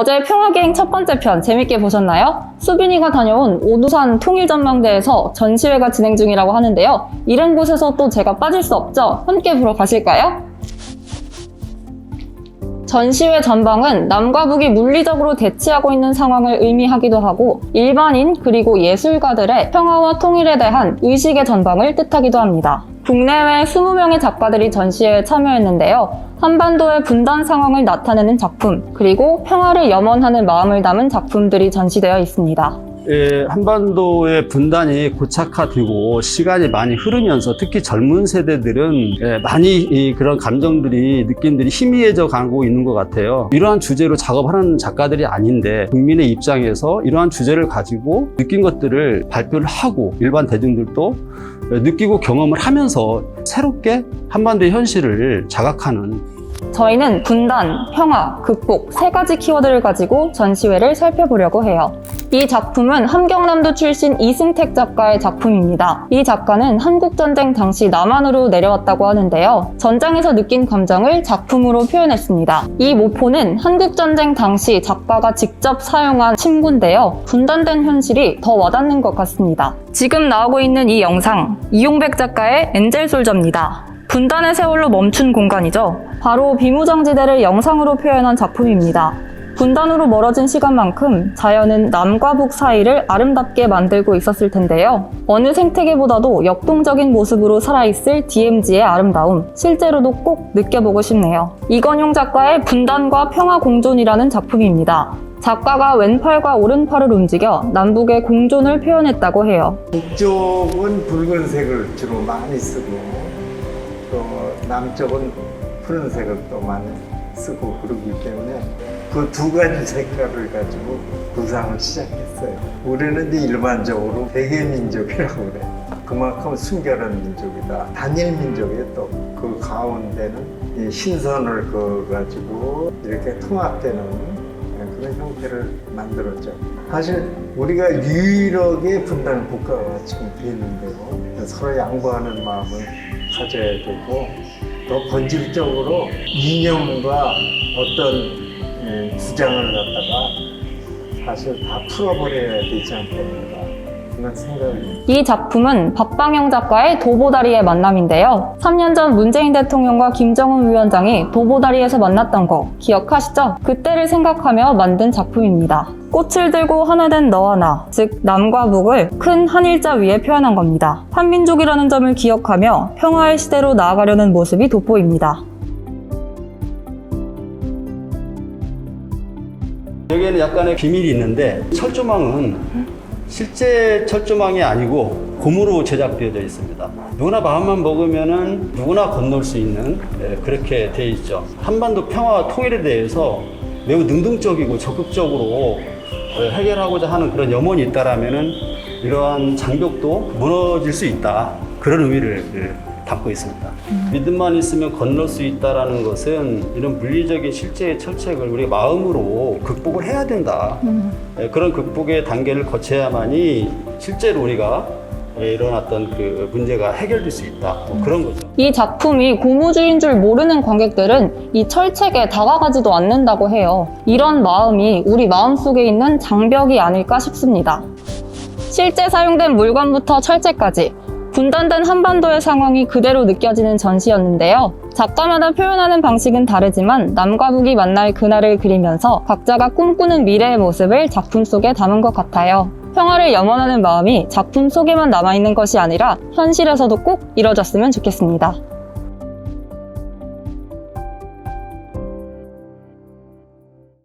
어제 평화기행 첫 번째 편 재밌게 보셨나요? 수빈이가 다녀온 오두산 통일전망대에서 전시회가 진행 중이라고 하는데요. 이런 곳에서 또 제가 빠질 수 없죠? 함께 보러 가실까요? 전시회 전방은 남과 북이 물리적으로 대치하고 있는 상황을 의미하기도 하고 일반인 그리고 예술가들의 평화와 통일에 대한 의식의 전방을 뜻하기도 합니다. 국내외 20명의 작가들이 전시회에 참여했는데요. 한반도의 분단 상황을 나타내는 작품, 그리고 평화를 염원하는 마음을 담은 작품들이 전시되어 있습니다. 예, 한반도의 분단이 고착화되고 시간이 많이 흐르면서 특히 젊은 세대들은 예, 많이 이 그런 감정들이 느낌들이 희미해져 가고 있는 것 같아요. 이러한 주제로 작업하는 작가들이 아닌데 국민의 입장에서 이러한 주제를 가지고 느낀 것들을 발표를 하고 일반 대중들도 느끼고 경험을 하면서 새롭게 한반도의 현실을 자각하는 저희는 분단, 평화, 극복 세 가지 키워드를 가지고 전시회를 살펴보려고 해요. 이 작품은 함경남도 출신 이승택 작가의 작품입니다. 이 작가는 한국전쟁 당시 남한으로 내려왔다고 하는데요. 전장에서 느낀 감정을 작품으로 표현했습니다. 이 모포는 한국전쟁 당시 작가가 직접 사용한 침구인데요. 분단된 현실이 더 와닿는 것 같습니다. 지금 나오고 있는 이 영상, 이용백 작가의 엔젤 솔저입니다. 분단의 세월로 멈춘 공간이죠. 바로 비무장지대를 영상으로 표현한 작품입니다. 분단으로 멀어진 시간만큼 자연은 남과 북 사이를 아름답게 만들고 있었을 텐데요. 어느 생태계보다도 역동적인 모습으로 살아있을 DMZ의 아름다움, 실제로도 꼭 느껴보고 싶네요. 이건용 작가의 분단과 평화 공존이라는 작품입니다. 작가가 왼팔과 오른팔을 움직여 남북의 공존을 표현했다고 해요. 북쪽은 붉은색을 주로 많이 쓰고 또 남쪽은 푸른색을 또 많이 쓰고 그러기 때문에 그 두 가지 색깔을 가지고 구상을 시작했어요. 우리는 이제 일반적으로 대개 민족이라고 그래. 그만큼 순결한 민족이다. 단일 민족이에요 또. 그 가운데는 이 신선을 그 가지고 이렇게 통합되는 그런 형태를 만들었죠. 사실 우리가 유일하게 분단 국가가 지금 되는데요. 서로 양보하는 마음을 가져야 되고 또 본질적으로 이념과 어떤 예, 주장을 갖다가 사실 다 풀어버려야 되지 않겠는가 이 작품은 박방영 작가의 도보다리의 만남인데요. 3년 전 문재인 대통령과 김정은 위원장이 도보다리에서 만났던 거 기억하시죠? 그때를 생각하며 만든 작품입니다. 꽃을 들고 하나 된 너와 나, 즉 남과 북을 큰 한일자 위에 표현한 겁니다. 한민족이라는 점을 기억하며 평화의 시대로 나아가려는 모습이 돋보입니다. 여기에는 약간의 비밀이 있는데 철조망은 실제 철조망이 아니고 고무로 제작되어져 있습니다. 누구나 마음만 먹으면은 누구나 건널 수 있는 예, 그렇게 되어 있죠. 한반도 평화와 통일에 대해서 매우 능동적이고 적극적으로 어, 해결하고자 하는 그런 염원이 있다라면은 이러한 장벽도 무너질 수 있다. 그런 의미를 예, 담고 있습니다. 믿음만 있으면 건널 수 있다라는 것은 이런 물리적인 실제의 철책을 우리가 마음으로 극복을 해야 된다. 예, 그런 극복의 단계를 거쳐야만이 실제로 우리가 예, 일어났던 그 문제가 해결될 수 있다. 뭐 그런 거죠. 이 작품이 고무줄인 줄 모르는 관객들은 이 철책에 다가가지도 않는다고 해요. 이런 마음이 우리 마음 속에 있는 장벽이 아닐까 싶습니다. 실제 사용된 물건부터 철책까지 분단된 한반도의 상황이 그대로 느껴지는 전시였는데요. 작가마다 표현하는 방식은 다르지만 남과 북이 만날 그날을 그리면서 각자가 꿈꾸는 미래의 모습을 작품 속에 담은 것 같아요. 평화를 염원하는 마음이 작품 속에만 남아있는 것이 아니라 현실에서도 꼭 이뤄졌으면 좋겠습니다.